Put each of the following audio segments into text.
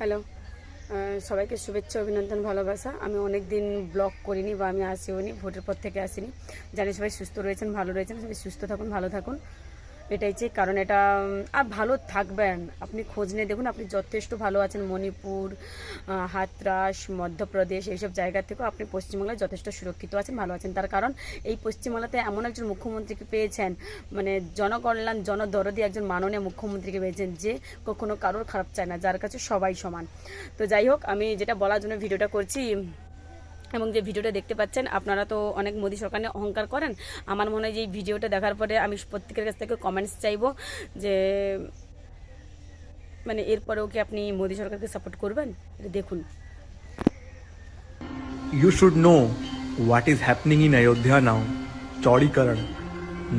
hello সবাইকে শুভেচ্ছা অভিনন্দন ভালোবাসা আমি অনেক দিন ব্লগ করিনি বা আমি আসিও নি ভোটের পর থেকে আসিনি জানি সবাই সুস্থ রয়েছেন ভালো রয়েছেন সবাই সুস্থ থাকুন ভালো থাকুন এটাই পেটাইছে কারণ এটা আর ভালো থাকবেন আপনি খোঁজ নিয়ে দেখুন আপনি যথেষ্ট ভালো আছেন মণিপুর হাতরাস মধ্যপ্রদেশ এইসব জায়গা থেকেও আপনি পশ্চিমবাংলায় যথেষ্ট সুরক্ষিত আছেন ভালো আছেন তার কারণ এই পশ্চিমবাংলাতে এমন একজন মুখ্যমন্ত্রীকে পেয়েছেন মানে জনকল্যাণ জনদরদি একজন মাননীয় মুখ্যমন্ত্রীকে পেয়েছেন যে কখনো কারোর খারাপ চায় না যার কাছে সবাই সমান তো যাই হোক আমি যেটা বলার জন্য ভিডিওটা করছি এবং যে ভিডিওটা দেখতে পাচ্ছেন আপনারা তো অনেক मोदी সরকারে অহংকার করেন আমার মনে এই ভিডিওটা দেখার পরে আমি প্রত্যেক এর কাছ থেকে কমেন্টস চাইবো যে মানে এর পরেও কি আপনি मोदी সরকারকে সাপোর্ট করবেন দেখুন you should know what is happening in Ayodhya now चौड़ीकरण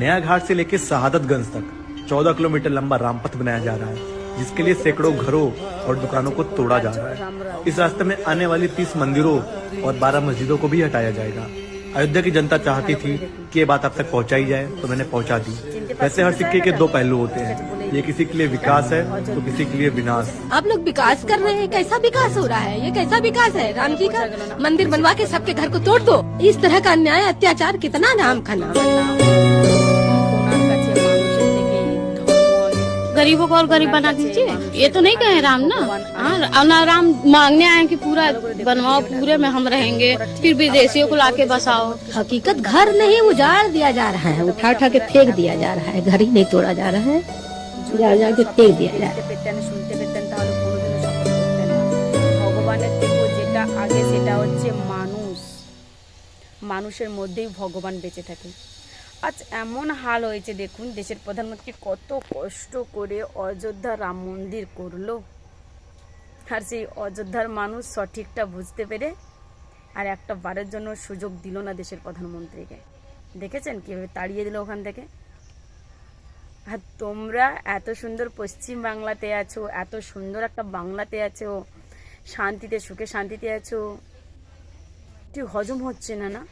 नया घाट से लेके सादतगंज तक 14 किलोमीटर लंबा रामपथ बनाया जा रहा है जिसके लिए सैकड़ों घरों और दुकानों को तोड़ा जा रहा है इस रास्ते में आने वाली तीस मंदिरों और बारह मस्जिदों को भी हटाया जाएगा अयोध्या की जनता चाहती थी कि ये बात आप तक पहुंचाई जाए तो मैंने पहुंचा दी वैसे हर सिक्के के दो पहलू होते हैं ये किसी के लिए विकास है तो किसी के लिए विनाश आप लोग विकास कर रहे हैं कैसा विकास हो रहा है ये कैसा विकास है राम जी का मंदिर बनवा के सबके घर को तोड़ दो इस तरह का अन्याय अत्याचार कितना नाम खाना सबको और गरीब बना दीजिए ये तो नहीं कहे राम ना हाँ राम मांगने आए कि पूरा बनवाओ पूरे में हम रहेंगे फिर विदेशियों को लाके बसाओ हकीकत घर नहीं उजाड़ दिया जा रहा है उठा उठा के फेंक दिया जा रहा है घर ही नहीं तोड़ा जा रहा है उजाड़ उजाड़ के फेंक दिया जा रहा है मानुषर मध्य भगवान बेचे থাকে আজ এমন হাল হয়েছে দেখুন দেশের প্রধানমন্ত্রী কত কষ্ট করে অযোধ্যা রাম মন্দির করলো আর সেই অযোধ্যার মানুষ সঠিকটা বুঝতে পেরে আর একটা বারের জন্য সুযোগ দিল না দেশের প্রধানমন্ত্রীকে দেখেছেন কীভাবে তাড়িয়ে দিল ওখান থেকে আর তোমরা এত সুন্দর পশ্চিম বাংলাতে আছো এত সুন্দর একটা বাংলাতে আছো শান্তিতে সুখে শান্তিতে আছো ঠিক হজম হচ্ছে না না